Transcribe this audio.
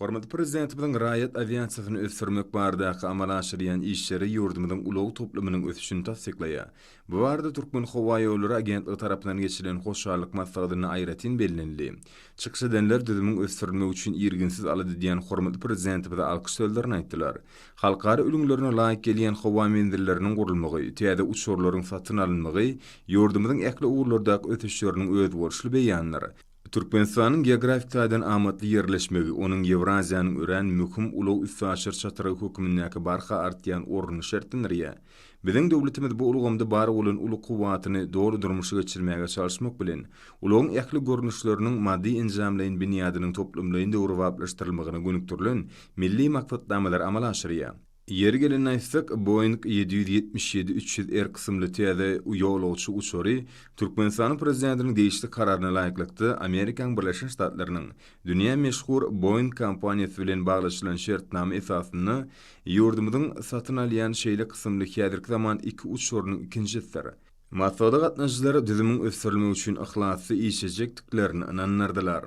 Hormatly prezidentimiň raýat aviasiýasyny ösürmek bardaky amala aşyrýan işleri ýurdumyň ulag toplumynyň ösüşini tasdikleýär. Bu barada Türkmen Howa ýollary agentligi tarapyndan geçirilen hoşçalyk maslahatyny aýratyn bellenli. Çykyş edenler düzümiň ösürmek üçin ýerginsiz alady diýen hormatly prezidentimize alkyş sözlerini aýtdylar. Halkara ülümlerine laýyk gelýän Howa mendirleriniň gurulmagy, täze uçurlaryň satyn alynmagy, ýurdumyň ekli uğurlardaky ötüşleriniň öz bolşuly beýanlary. Türkmenistanyň geografik taýdan amatly ýerleşmegi, onuň Ewraziýanyň ören möhüm ulag üssaşyr çatyry hökümindäki barha artýan orny şertlendirýär. Biziň döwletimiz bu ulgamda bar bolan uly kuwatyny dogry durmuşa geçirmäge çalışmak bilen, ulugyň ähli görnüşleriniň maddi injamlaýyn binýadynyň toplumlaýyn döwrwaplaşdyrylmagyna gönükdirilen milli maksatnamalar amala aşyrýar. Yeri gelen aytsak, Boeing 777-300R er kısımlı tiyade yoluvçu uçuri Türkmenistanyň prezidentiniň değişli kararına laýyklykda Amerikan Birleşen Ştatlarynyň dünýä meşhur Boeing kompaniýasy bilen baglaşylan şertname esasyny ýurdumyň satyn alýan şeýle kısımlı kädirki zaman iki uçurunyň ikinji sary. Masada gatnaşçylar düzümiň ösürülmegi üçin ihlasy işejek tiklerini ananlardylar.